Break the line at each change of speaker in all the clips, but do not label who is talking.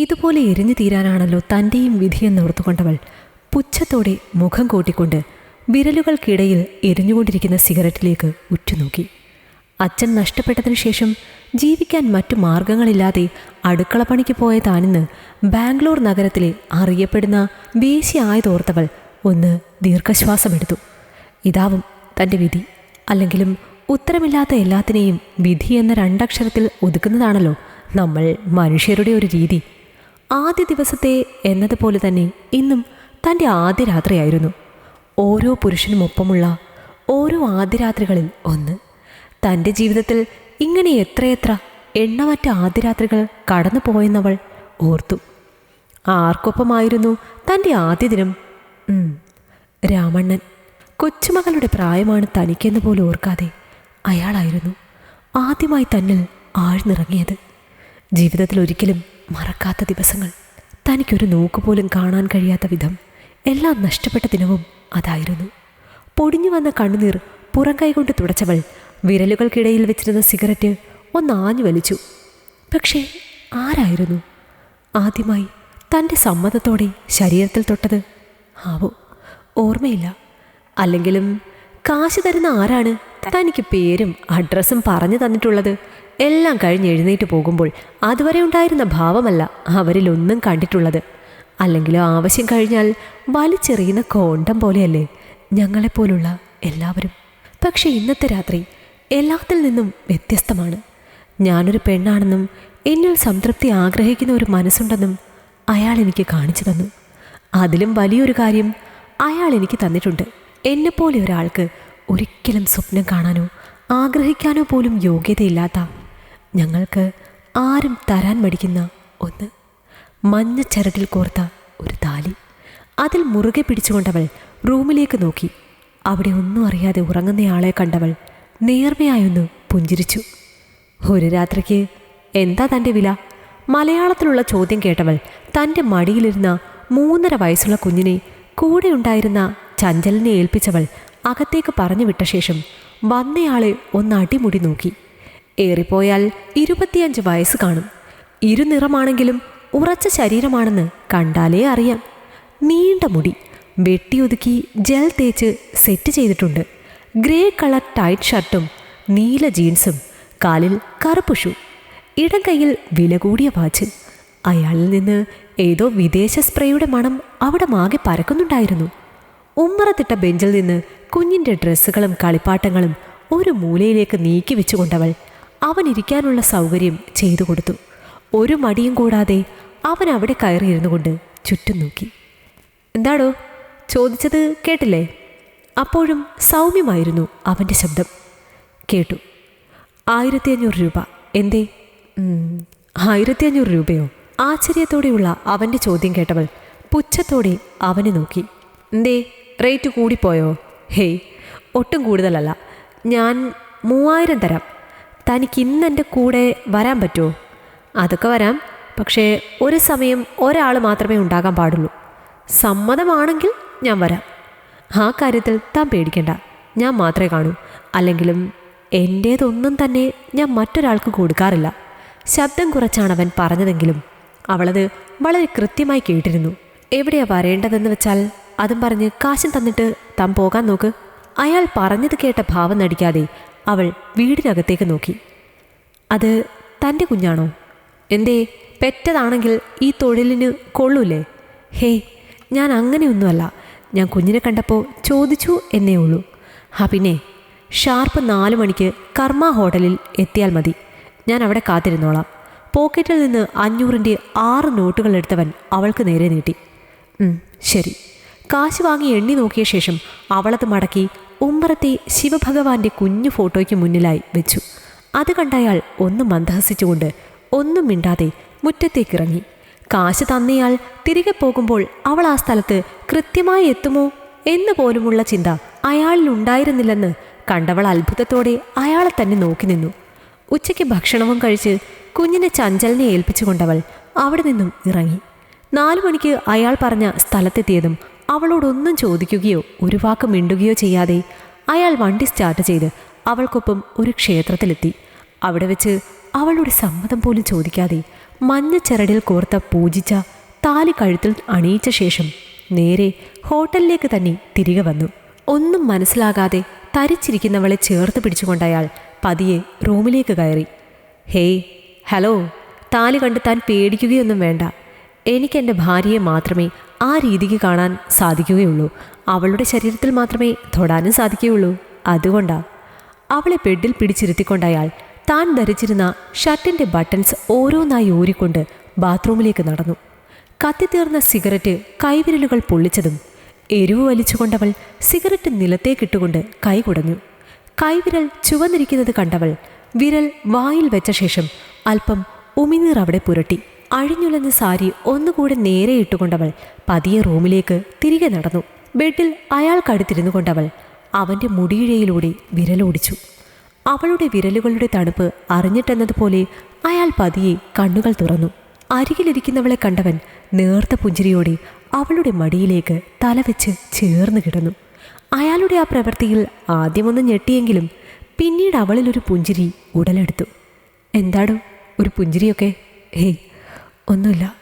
ഇതുപോലെ എരിഞ്ഞു തീരാനാണല്ലോ തന്റെയും വിധിയെന്നോർത്തുകൊണ്ടവൾ പുച്ഛത്തോടെ മുഖം കൂട്ടിക്കൊണ്ട് വിരലുകൾക്കിടയിൽ എരിഞ്ഞുകൊണ്ടിരിക്കുന്ന സിഗരറ്റിലേക്ക് ഉറ്റുനോക്കി. അച്ഛൻ നഷ്ടപ്പെട്ടതിനു ശേഷം ജീവിക്കാൻ മറ്റു മാർഗങ്ങളില്ലാതെ അടുക്കള പണിക്ക് പോയ താനിന്ന് ബാംഗ്ലൂർ നഗരത്തിലെ അറിയപ്പെടുന്ന വേശിയായതോർത്തവൾ ഒന്ന് ദീർഘശ്വാസമെടുത്തു. ഇതാവും തന്റെ വിധി. അല്ലെങ്കിലും ഉത്തരമില്ലാത്ത എല്ലാത്തിനെയും വിധി എന്ന രണ്ടക്ഷരത്തിൽ ഒതുക്കുന്നതാണല്ലോ നമ്മൾ മനുഷ്യരുടെ ഒരു രീതി. ആദ്യ ദിവസത്തെ എന്നതുപോലെ തന്നെ ഇന്നും തന്റെ ആദ്യ രാത്രിയായിരുന്നു ഓരോ പുരുഷനുമൊപ്പമുള്ള ഓരോ ആദ്യ രാത്രികളിൽ ഒന്ന്. തന്റെ ജീവിതത്തിൽ ഇങ്ങനെ എത്രയെത്ര എണ്ണമറ്റ ആദ്യ രാത്രികൾ കടന്നു പോയെന്നവൾ ഓർത്തു. ആർക്കൊപ്പമായിരുന്നു തന്റെ ആദ്യ ദിനം? രാമണ്ണൻ കൊച്ചുമകളുടെ പ്രായമാണ് തനിക്കെന്ന് പോലും ഓർക്കാതെ അയാളായിരുന്നു ആദ്യമായി തന്നിൽ ആഴ്ന്നിറങ്ങിയത്. ജീവിതത്തിൽ ഒരിക്കലും മറക്കാത്ത ദിവസങ്ങൾ. തനിക്കൊരു നോക്കുപോലും കാണാൻ കഴിയാത്ത വിധം എല്ലാം നഷ്ടപ്പെട്ട ദിനവും അതായിരുന്നു. പൊടിഞ്ഞു വന്ന കണ്ണുനീർ പുറം കൈകൊണ്ട് തുടച്ചവൾ വിരലുകൾക്കിടയിൽ വെച്ചിരുന്ന സിഗരറ്റ് ഒന്ന് ആഞ്ഞു വലിച്ചു. പക്ഷേ ആരായിരുന്നു? ആദ്യമായി തന്റെ സമ്മതത്തോടെ ശരീരത്തിൽ തൊട്ടത് ആവോ? ഓർമ്മയില്ല. അല്ലെങ്കിലും കാശ് തരുന്ന ആരാണ്? തനിക്ക് പേരും അഡ്രസ്സും പറഞ്ഞു തന്നിട്ടുള്ളത്. എല്ലാം കഴിഞ്ഞ് എഴുന്നേറ്റ് പോകുമ്പോൾ അതുവരെ ഉണ്ടായിരുന്ന ഭാവമല്ല അവരിലൊന്നും കണ്ടിട്ടുള്ളത്. അല്ലെങ്കിലും ആവശ്യം കഴിഞ്ഞാൽ വലിച്ചെറിയുന്ന കോണ്ടം പോലെയല്ലേ ഞങ്ങളെപ്പോലുള്ള എല്ലാവരും. പക്ഷേ ഇന്നത്തെ രാത്രി എല്ലാത്തിൽ നിന്നും വ്യത്യസ്തമാണ്. ഞാനൊരു പെണ്ണാണെന്നും എന്നിൽ സംതൃപ്തി ആഗ്രഹിക്കുന്ന ഒരു മനസ്സുണ്ടെന്നും അയാൾ എനിക്ക് കാണിച്ചു തന്നു. അതിലും വലിയൊരു കാര്യം അയാൾ എനിക്ക് തന്നിട്ടുണ്ട്. എന്നെപ്പോലെ ഒരാൾക്ക് ഒരിക്കലും സ്വപ്നം കാണാനോ ആഗ്രഹിക്കാനോ പോലും യോഗ്യതയില്ലാത്ത ഞങ്ങൾക്ക് ആരും തരാൻ മടിക്കുന്ന ഒന്ന് മഞ്ഞ ചരടിൽ കോർത്ത ഒരു താലി. അതിൽ മുറുകെ പിടിച്ചുകൊണ്ടവൾ റൂമിലേക്ക് നോക്കി. അവിടെ ഒന്നും അറിയാതെ ഉറങ്ങുന്നയാളെ കണ്ടവൾ നേർമയായൊന്ന് പുഞ്ചിരിച്ചു. ഒരു രാത്രിക്ക് എന്താ തന്റെ വില? മലയാളത്തിലുള്ള ചോദ്യം കേട്ടവൾ തന്റെ മടിയിലിരുന്ന മൂന്നര വയസ്സുള്ള കുഞ്ഞിനെ കൂടെ ഉണ്ടായിരുന്ന ചഞ്ചലിനെ ഏൽപ്പിച്ചവൾ അകത്തേക്ക് പറഞ്ഞു വിട്ട ശേഷം വന്നയാളെ ഒന്ന് അടിമുടി നോക്കി. ഏറിപ്പോയാൽ ഇരുപത്തിയഞ്ച് വയസ്സ് കാണും. ഇരുനിറമാണെങ്കിലും ഉറച്ച ശരീരമാണെന്ന് കണ്ടാലേ അറിയാം. നീണ്ട മുടി വെട്ടിയൊതുക്കി ജെൽ തേച്ച് സെറ്റ് ചെയ്തിട്ടുണ്ട്. ഗ്രേ കളർ ടൈറ്റ് ഷർട്ടും നീല ജീൻസും കാലിൽ കറുപ്പ് ഷൂ ഇടം കയ്യിൽ വില കൂടിയ വാച്ച്. അയാളിൽ നിന്ന് ഏതോ വിദേശ സ്പ്രേയുടെ മണം അവിടെ മാകെ പരക്കുന്നുണ്ടായിരുന്നു. ഉമ്മറത്തിട്ട ബെഞ്ചിൽ നിന്ന് കുഞ്ഞിന്റെ ഡ്രസ്സുകളും കളിപ്പാട്ടങ്ങളും ഒരു മൂലയിലേക്ക് നീക്കി വെച്ചുകൊണ്ടവൾ അവൻ ഇരിക്കാനുള്ള സൗകര്യം ചെയ്തു കൊടുത്തു. ഒരു മടിയും കൂടാതെ അവൻ അവിടെ കയറിയിരുന്നു കൊണ്ട് ചുറ്റും നോക്കി. എന്താടോ ചോദിച്ചത് കേട്ടില്ലേ? അപ്പോഴും സൗമ്യമായിരുന്നു അവന്റെ ശബ്ദം. കേട്ടു. ആയിരത്തി അഞ്ഞൂറ് രൂപ. എന്തേ? ആയിരത്തി അഞ്ഞൂറ് രൂപയോ? ആശ്ചര്യത്തോടെയുള്ള അവന്റെ ചോദ്യം കേട്ടവൾ പുച്ഛത്തോടെ അവനെ നോക്കി. എന്തേ? റേറ്റ് കൂടിപ്പോയോ? ഹേയ് ഒട്ടും കൂടുതലല്ല. ഞാൻ മൂവായിരം തരാം. തനിക്ക് ഇന്ന് എന്റെ കൂടെ വരാൻ പറ്റുമോ? അതൊക്കെ വരാം പക്ഷേ ഒരു സമയം ഒരാൾ മാത്രമേ ഉണ്ടാകാൻ പാടുള്ളൂ. സമ്മതമാണെങ്കിൽ ഞാൻ വരാം. ആ കാര്യത്തിൽ താൻ പേടിക്കണ്ട. ഞാൻ മാത്രമേ കാണൂ. അല്ലെങ്കിലും എന്റേതൊന്നും തന്നെ ഞാൻ മറ്റൊരാൾക്ക് കൊടുക്കാറില്ല. ശബ്ദം കുറച്ചാണ് അവൻ പറഞ്ഞതെങ്കിലും അവളത് വളരെ കൃത്യമായി കേട്ടിരുന്നു. എവിടെയാണ് വരേണ്ടതെന്ന് വെച്ചാൽ അതും പറഞ്ഞ് കാശും തന്നിട്ട് താൻ പോകാൻ നോക്ക്. അയാൾ പറഞ്ഞത് കേട്ട ഭാവം നടിക്കാതെ അവൾ വീടിനകത്തേക്ക് നോക്കി. അത് തന്റെ കുഞ്ഞാണോ? എന്തേ പെറ്റതാണെങ്കിൽ ഈ തൊഴിലിന് കൊള്ളൂലേ? ഹേയ് ഞാൻ അങ്ങനെയൊന്നുമല്ല. ഞാൻ കുഞ്ഞിനെ കണ്ടപ്പോൾ ചോദിച്ചു എന്നേ ഉള്ളൂ. ആ പിന്നെ ഷാർപ്പ് നാല് മണിക്ക് കർമ്മ ഹോട്ടലിൽ എത്തിയാൽ മതി. ഞാൻ അവിടെ കാത്തിരുന്നോളാം. പോക്കറ്റിൽ നിന്ന് അഞ്ഞൂറിന്റെ ആറ് നോട്ടുകൾ എടുത്തവൻ അവൾക്ക് നേരെ നീട്ടി. ശരി. കാശ് വാങ്ങി എണ്ണി നോക്കിയ ശേഷം അവളത് മടക്കി ഉമ്മറത്തെ ശിവഭഗവാന്റെ കുഞ്ഞു ഫോട്ടോയ്ക്ക് മുന്നിലായി വെച്ചു. അത് കണ്ടയാൾ ഒന്ന് മന്ദഹസിച്ചുകൊണ്ട് ഒന്നും മിണ്ടാതെ മുറ്റത്തേക്കിറങ്ങി. കാശ് തന്നയാൾ തിരികെ പോകുമ്പോൾ അവൾ ആ സ്ഥലത്ത് കൃത്യമായി എത്തുമോ എന്ന് പോലുമുള്ള ചിന്ത അയാളിൽ ഉണ്ടായിരുന്നില്ലെന്ന് കണ്ടവൾ അത്ഭുതത്തോടെ അയാളെ തന്നെ നോക്കി നിന്നു. ഉച്ചയ്ക്ക് ഭക്ഷണവും കഴിച്ച് കുഞ്ഞിനെ ചഞ്ചലിനെ ഏൽപ്പിച്ചുകൊണ്ടവൾ അവിടെ നിന്നും ഇറങ്ങി. നാലു മണിക്ക് അയാൾ പറഞ്ഞ സ്ഥലത്തെത്തിയതും അവളോടൊന്നും ചോദിക്കുകയോ ഒരു വാക്ക് മിണ്ടുകയോ ചെയ്യാതെ അയാൾ വണ്ടി സ്റ്റാർട്ട് ചെയ്ത് അവൾക്കൊപ്പം ഒരു ക്ഷേത്രത്തിലെത്തി. അവിടെ വെച്ച് അവളുടെ സമ്മതം പോലും ചോദിക്കാതെ മഞ്ഞച്ചരടിൽ കോർത്ത പൂജിച്ച താലി കഴുത്തിൽ അണിയിച്ച ശേഷം നേരെ ഹോട്ടലിലേക്ക് തന്നെ തിരികെ വന്നു. ഒന്നും മനസ്സിലാകാതെ തരിച്ചിരിക്കുന്നവളെ ചേർത്ത് പിടിച്ചുകൊണ്ട് അയാൾ പതിയെ റൂമിലേക്ക് കയറി. ഹേയ് ഹലോ താലി കണ്ട് താൻ പേടിക്കുകയൊന്നും വേണ്ട. എനിക്കെന്റെ ഭാര്യയെ മാത്രമേ ആ രീതിക്ക് കാണാൻ സാധിക്കുകയുള്ളൂ. അവളുടെ ശരീരത്തിൽ മാത്രമേ തൊടാനും സാധിക്കുകയുള്ളൂ. അതുകൊണ്ടാ. അവളെ ബെഡിൽ പിടിച്ചിരുത്തിക്കൊണ്ടയാൾ താൻ ധരിച്ചിരുന്ന ഷർട്ടിന്റെ ബട്ടൺസ് ഓരോന്നായി ഊരിക്കൊണ്ട് ബാത്റൂമിലേക്ക് നടന്നു. കത്തിത്തീർന്ന സിഗരറ്റ് കൈവിരലുകൾ പൊള്ളിച്ചതും എരിവ് വലിച്ചുകൊണ്ടവൾ സിഗരറ്റ് നിലത്തേക്കിട്ടുകൊണ്ട് കൈ കുടഞ്ഞു. കൈവിരൽ ചുവന്നിരിക്കുന്നത് കണ്ടവൾ വിരൽ വായിൽ വെച്ച ശേഷം അല്പം ഉമിനീർ അവിടെ പുരട്ടി. അഴിഞ്ഞുലഞ്ഞ സാരി ഒന്നുകൂടെ നേരെ ഇട്ടുകൊണ്ടവൾ പതിയെ റൂമിലേക്ക് തിരികെ നടന്നു. ബെഡിൽ അയാൾക്കടുത്തിരുന്നു കൊണ്ടവൾ അവന്റെ മുടിയിഴയിലൂടെ വിരലോടിച്ചു അവളുടെ വിരലുകളുടെ തണുപ്പ് അറിഞ്ഞിട്ടെന്നതുപോലെ അയാൾ പതിയെ കണ്ണുകൾ തുറന്നു. അരികിലിരിക്കുന്നവളെ കണ്ടവൻ നേർത്ത പുഞ്ചിരിയോടെ അവളുടെ മടിയിലേക്ക് തലവെച്ച് ചേർന്ന് കിടന്നു. അയാളുടെ ആ പ്രവൃത്തിയിൽ ആദ്യമൊന്ന് ഞെട്ടിയെങ്കിലും പിന്നീട് അവളിലൊരു പുഞ്ചിരി ഉടലെടുത്തു. എന്താടോ ഒരു പുഞ്ചിരിയൊക്കെ? ഹേയ് ഒന്നുമില്ല.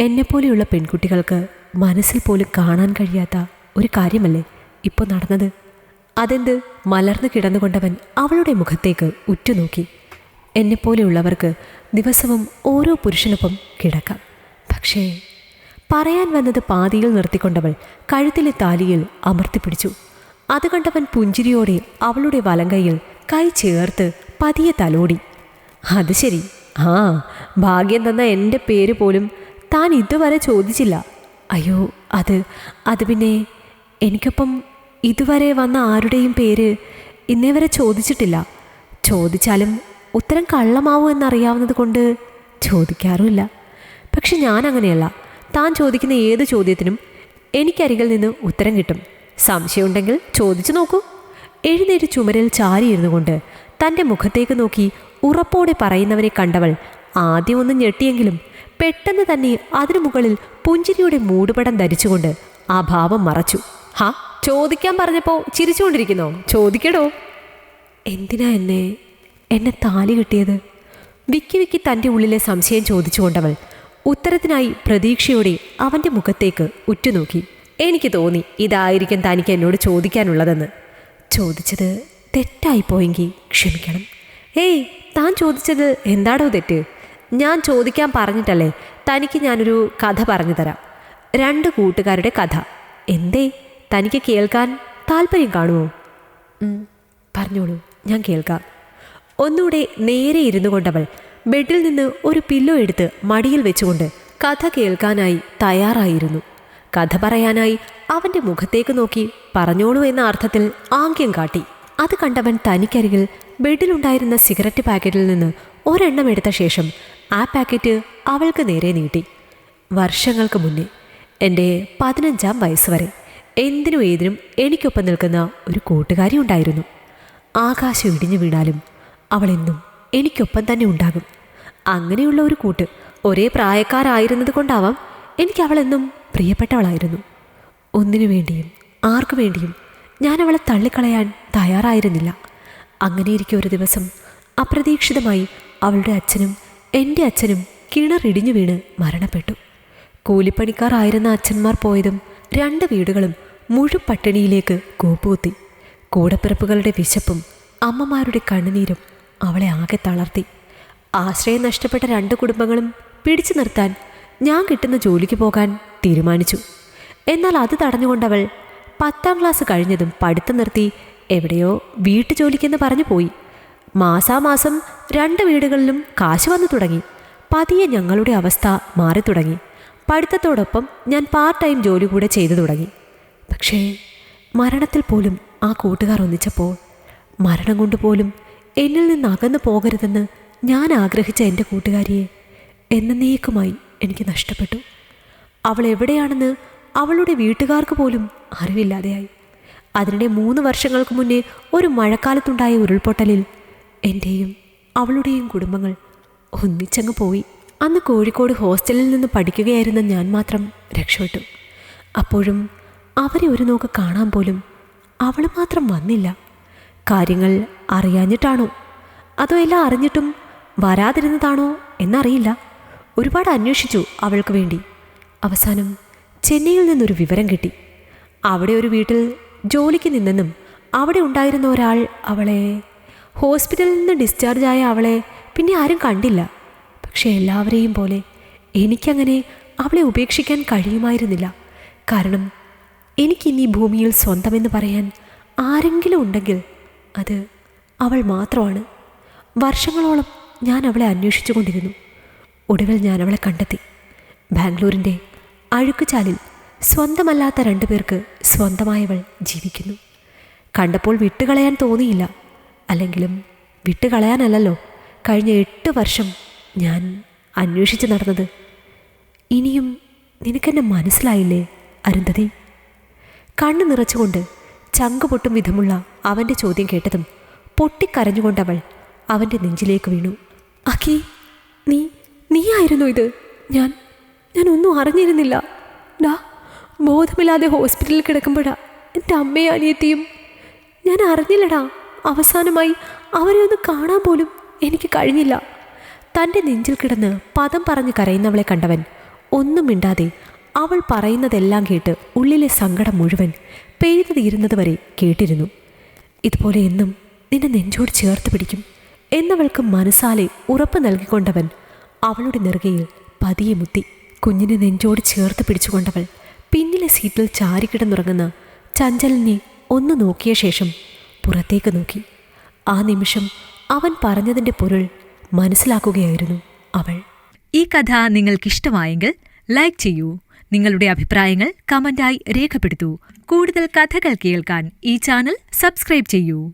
എന്നെപ്പോലെയുള്ള പെൺകുട്ടികൾക്ക് മനസ്സിൽ പോലും കാണാൻ കഴിയാത്ത ഒരു കാര്യമല്ലേ ഇപ്പോൾ നടന്നത്? അതെന്ത്? മലർന്നു കിടന്നുകൊണ്ടവൻ അവളുടെ മുഖത്തേക്ക് ഉറ്റുനോക്കി. എന്നെപ്പോലെയുള്ളവർക്ക് ദിവസവും ഓരോ പുരുഷനൊപ്പം കിടക്കാം. പക്ഷേ പറയാൻ വന്നത് പാതിയിൽ നിർത്തിക്കൊണ്ടവൾ കഴുത്തിലെ താലിയിൽ അമർത്തിപ്പിടിച്ചു അത് കണ്ടവൻ പുഞ്ചിരിയോടെ അവളുടെ വലങ്കയിൽ കൈ ചേർത്ത് പതിയെ തലോടി. അത് ശരി ആ ഭാഗ്യം തന്ന എന്റെ പേര് പോലും താൻ ഇതുവരെ ചോദിച്ചില്ല. അയ്യോ അത് അത് പിന്നെ എനിക്കൊപ്പം ഇതുവരെ വന്ന ആരുടെയും പേര് ഇന്നേ വരെ ചോദിച്ചിട്ടില്ല. ചോദിച്ചാലും ഉത്തരം കള്ളമാവൂ എന്നറിയാവുന്നത് കൊണ്ട് ചോദിക്കാറുമില്ല. പക്ഷെ ഞാൻ അങ്ങനെയല്ല. താൻ ചോദിക്കുന്ന ഏത് ചോദ്യത്തിനും എനിക്കരികിൽ നിന്ന് ഉത്തരം കിട്ടും. സംശയമുണ്ടെങ്കിൽ ചോദിച്ചു നോക്കൂ. എഴുന്നേറ്റ് ചുമരിൽ ചാരിയിരുന്നു കൊണ്ട് തന്റെ മുഖത്തേക്ക് നോക്കി ഉറപ്പോടെ പറയുന്നവനെ കണ്ടവൾ ആദ്യം ഒന്ന് ഞെട്ടിയെങ്കിലും പെട്ടെന്ന് തന്നെ അതിനു മുകളിൽ പുഞ്ചിരിയുടെ മൂടുപടം ധരിച്ചുകൊണ്ട് ആ ഭാവം മറച്ചു. ഹാ ചോദിക്കാൻ പറഞ്ഞപ്പോൾ ചിരിച്ചുകൊണ്ടിരിക്കുന്നോ? ചോദിക്കടോ? എന്തിനാ എന്നെ എന്നെ താലി കിട്ടിയത്? വിക്കി വിക്കി തന്റെ ഉള്ളിലെ സംശയം ചോദിച്ചുകൊണ്ടവൾ ഉത്തരത്തിനായി പ്രതീക്ഷയോടെ അവന്റെ മുഖത്തേക്ക് ഉറ്റുനോക്കി. എനിക്ക് തോന്നി ഇതായിരിക്കും തനിക്ക് എന്നോട് ചോദിക്കാനുള്ളതെന്ന്. ചോദിച്ചത് തെറ്റായിപ്പോയെങ്കിൽ ക്ഷമിക്കണം. ഏയ് താൻ ചോദിച്ചത് എന്താടോ തെറ്റ്? ഞാൻ ചോദിക്കാൻ പറഞ്ഞിട്ടല്ലേ? തനിക്ക് ഞാനൊരു കഥ പറഞ്ഞു തരാം. രണ്ട് കൂട്ടുകാരുടെ കഥ. എന്തേ? തനിക്ക് കേൾക്കാൻ താല്പര്യം കാണുമോ? പറഞ്ഞോളൂ ഞാൻ കേൾക്കാം. ഒന്നുകൂടെ നേരെ ഇരുന്നു കൊണ്ടവൾ ബെഡിൽ നിന്ന് ഒരു പില്ലോ എടുത്ത് മടിയിൽ വെച്ചുകൊണ്ട് കഥ കേൾക്കാനായി തയ്യാറായിരുന്നു. കഥ പറയാനായി അവന്റെ മുഖത്തേക്ക് നോക്കി പറഞ്ഞോളൂ എന്ന അർത്ഥത്തിൽ ആംഗ്യം കാട്ടി. അത് കണ്ടവൻ തനിക്കരികിൽ ബെഡിലുണ്ടായിരുന്ന സിഗരറ്റ് പാക്കറ്റിൽ നിന്ന് ഒരെണ്ണം എടുത്ത ശേഷം ആ പാക്കറ്റ് അവൾക്ക് നേരെ നീട്ടി. വർഷങ്ങൾക്ക് മുന്നേ എന്റെ പതിനഞ്ചാം വയസ്സ് വരെ എന്തിനും ഏതിനും എനിക്കൊപ്പം നിൽക്കുന്ന ഒരു കൂട്ടുകാരി ഉണ്ടായിരുന്നു. ആകാശം ഇടിഞ്ഞു വീണാലും അവളെന്നും എനിക്കൊപ്പം തന്നെ ഉണ്ടാകും. അങ്ങനെയുള്ള ഒരു കൂട്ട് ഒരേ പ്രായക്കാരായിരുന്നത് കൊണ്ടാവാം എനിക്ക് അവളെന്നും പ്രിയപ്പെട്ടവളായിരുന്നു. ഒന്നിനു വേണ്ടിയും ആർക്കു വേണ്ടിയും ഞാൻ അവളെ തള്ളിക്കളയാൻ തയ്യാറായിരുന്നില്ല. അങ്ങനെയിരിക്കെ ഒരു ദിവസം അപ്രതീക്ഷിതമായി അവളുടെ അച്ഛനും എന്റെ അച്ഛനും കിണറിടിഞ്ഞു വീണ് മരണപ്പെട്ടു. കൂലിപ്പണിക്കാരായിരുന്ന അച്ഛന്മാർ പോയതും രണ്ട് വീടുകളും മുഴുപട്ടിണിയിലേക്ക് കൂപ്പുകുത്തി. കൂടപ്പിറപ്പുകളുടെ വിശപ്പും അമ്മമാരുടെ കണ്ണുനീരും അവളെ ആകെ തളർത്തി. ആശ്രയം നഷ്ടപ്പെട്ട രണ്ട് കുടുംബങ്ങളും പിടിച്ചു നിർത്താൻ ഞാൻ കിട്ടുന്ന ജോലിക്ക് പോകാൻ തീരുമാനിച്ചു. എന്നാൽ അത് തടഞ്ഞുകൊണ്ടവൾ പത്താം ക്ലാസ് കഴിഞ്ഞതും പഠിത്തം നിർത്തി എവിടെയോ വീട്ടുജോലിക്കെന്ന് പറഞ്ഞു പോയി. മാസാമാസം രണ്ട് വീടുകളിലും കാശ് വന്നു തുടങ്ങി. പതിയെ ഞങ്ങളുടെ അവസ്ഥ മാറി തുടങ്ങി. പഠിത്തത്തോടൊപ്പം ഞാൻ പാർട്ട് ടൈം ജോലി കൂടെ ചെയ്തു തുടങ്ങി. പക്ഷേ മരണത്തിൽ പോലും ആ കൂട്ടുകാർ ഒന്നിച്ചപ്പോൾ മരണം കൊണ്ട് പോലും എന്നിൽ നിന്ന് അകന്നു പോകരുതെന്ന് ഞാൻ ആഗ്രഹിച്ച എന്റെ കൂട്ടുകാരിയെ എന്നേക്കുമായി എനിക്ക് നഷ്ടപ്പെട്ടു. അവൾ എവിടെയാണെന്ന് അവളുടെ വീട്ടുകാർക്ക് പോലും അറിവില്ലാതെയായി. അതിനിടെ മൂന്ന് വർഷങ്ങൾക്ക് മുന്നേ ഒരു മഴക്കാലത്തുണ്ടായ ഉരുൾപൊട്ടലിൽ എന്റെയും അവളുടെയും കുടുംബങ്ങൾ ഒന്നിച്ചങ്ങ് പോയി. അന്ന് കോഴിക്കോട് ഹോസ്റ്റലിൽ നിന്ന് പഠിക്കുകയായിരുന്ന ഞാൻ മാത്രം രക്ഷപ്പെട്ടു. അപ്പോഴും അവരെ ഒരു നോക്ക് കാണാൻ പോലും അവൾ മാത്രം വന്നില്ല. കാര്യങ്ങൾ അറിയാഞ്ഞിട്ടാണോ? അതോ എല്ലാം അറിഞ്ഞിട്ടും വരാതിരുന്നതാണോ എന്നറിയില്ല. ഒരുപാട് അന്വേഷിച്ചു അവൾക്ക് വേണ്ടി. അവസാനം ചെന്നൈയിൽ നിന്നൊരു വിവരം കിട്ടി. അവിടെ ഒരു വീട്ടിൽ ജോലിക്ക് നിന്നെന്നും അവിടെ ഉണ്ടായിരുന്ന ഒരാൾ അവളെ ഹോസ്പിറ്റലിൽ നിന്ന് ഡിസ്ചാർജ് ആയ അവളെ പിന്നെ ആരും കണ്ടില്ല. പക്ഷേ എല്ലാവരെയും പോലെ എനിക്കങ്ങനെ അവളെ ഉപേക്ഷിക്കാൻ കഴിയുമായിരുന്നില്ല. കാരണം എനിക്കിനി ഭൂമിയിൽ സ്വന്തമെന്ന് പറയാൻ ആരെങ്കിലും ഉണ്ടെങ്കിൽ അത് അവൾ മാത്രമാണ്. വർഷങ്ങളോളം ഞാൻ അവളെ അന്വേഷിച്ചു കൊണ്ടിരുന്നു ഒടുവിൽ ഞാൻ അവളെ കണ്ടെത്തി. ബാംഗ്ലൂരിന്റെ അഴുക്കുചാലിൽ സ്വന്തമല്ലാത്ത രണ്ടുപേർക്ക് സ്വന്തമായവൾ ജീവിക്കുന്നു. കണ്ടപ്പോൾ വിട്ടുകളയാൻ തോന്നിയില്ല. അല്ലെങ്കിലും വിട്ടുകളയാനല്ലോ കഴിഞ്ഞ എട്ട് വർഷം ഞാൻ അന്വേഷിച്ച് നടന്നത്. ഇനിയും നിനക്കെന്നെ മനസ്സിലായില്ലേ അരുന്ധതി? കണ്ണു നിറച്ചുകൊണ്ട് ചങ്ക് പൊട്ടും വിധമുള്ള അവന്റെ ചോദ്യം കേട്ടതും പൊട്ടിക്കരഞ്ഞുകൊണ്ടവൾ അവന്റെ നെഞ്ചിലേക്ക് വീണു. അഖി നീ നീയായിരുന്നു ഇത്. ഞാൻ ഞാൻ ഒന്നും അറിഞ്ഞിരുന്നില്ല. ഡാ ബോധമില്ലാതെ ഹോസ്പിറ്റലിൽ കിടക്കുമ്പോഴാ എന്റെ അമ്മയും അനിയത്തിയും. ഞാൻ അറിഞ്ഞില്ലടാ അവസാനമായി അവരെ ഒന്ന് കാണാൻ പോലും എനിക്ക് കഴിഞ്ഞില്ല. തന്റെ നെഞ്ചിൽ കിടന്ന് പദം പറഞ്ഞ് കരയുന്നവളെ കണ്ടവൻ ഒന്നും മിണ്ടാതെ അവൾ പറയുന്നതെല്ലാം കേട്ട് ഉള്ളിലെ സങ്കടം മുഴുവൻ പെയ്തു തീരുന്നത് വരെ കേട്ടിരുന്നു. ഇതുപോലെ എന്നും നിന്നെ നെഞ്ചോട് ചേർത്ത് പിടിക്കും എന്നവൾക്ക് മനസ്സാലെ ഉറപ്പ് നൽകിക്കൊണ്ടവൻ അവളുടെ നെറുകയിൽ പതിയെ മുത്തി. കുഞ്ഞിനെ നെഞ്ചോട് ചേർത്ത് പിടിച്ചുകൊണ്ടവൾ പിന്നിലെ സീറ്റിൽ ചാരിക്കിടന്നുറങ്ങുന്ന ചഞ്ചലിനെ ഒന്ന് നോക്കിയ ശേഷം പുറത്തേക്ക് നോക്കി. ആ നിമിഷം അവൻ പറഞ്ഞതിന്റെ പൊരുൾ മനസ്സിലാക്കുകയായിരുന്നു അവൾ.
ഈ കഥ നിങ്ങൾക്കിഷ്ടമായെങ്കിൽ ലൈക്ക് ചെയ്യൂ. നിങ്ങളുടെ അഭിപ്രായങ്ങൾ കമന്റായി രേഖപ്പെടുത്തൂ. കൂടുതൽ കഥകൾ കേൾക്കാൻ ഈ ചാനൽ സബ്സ്ക്രൈബ് ചെയ്യൂ.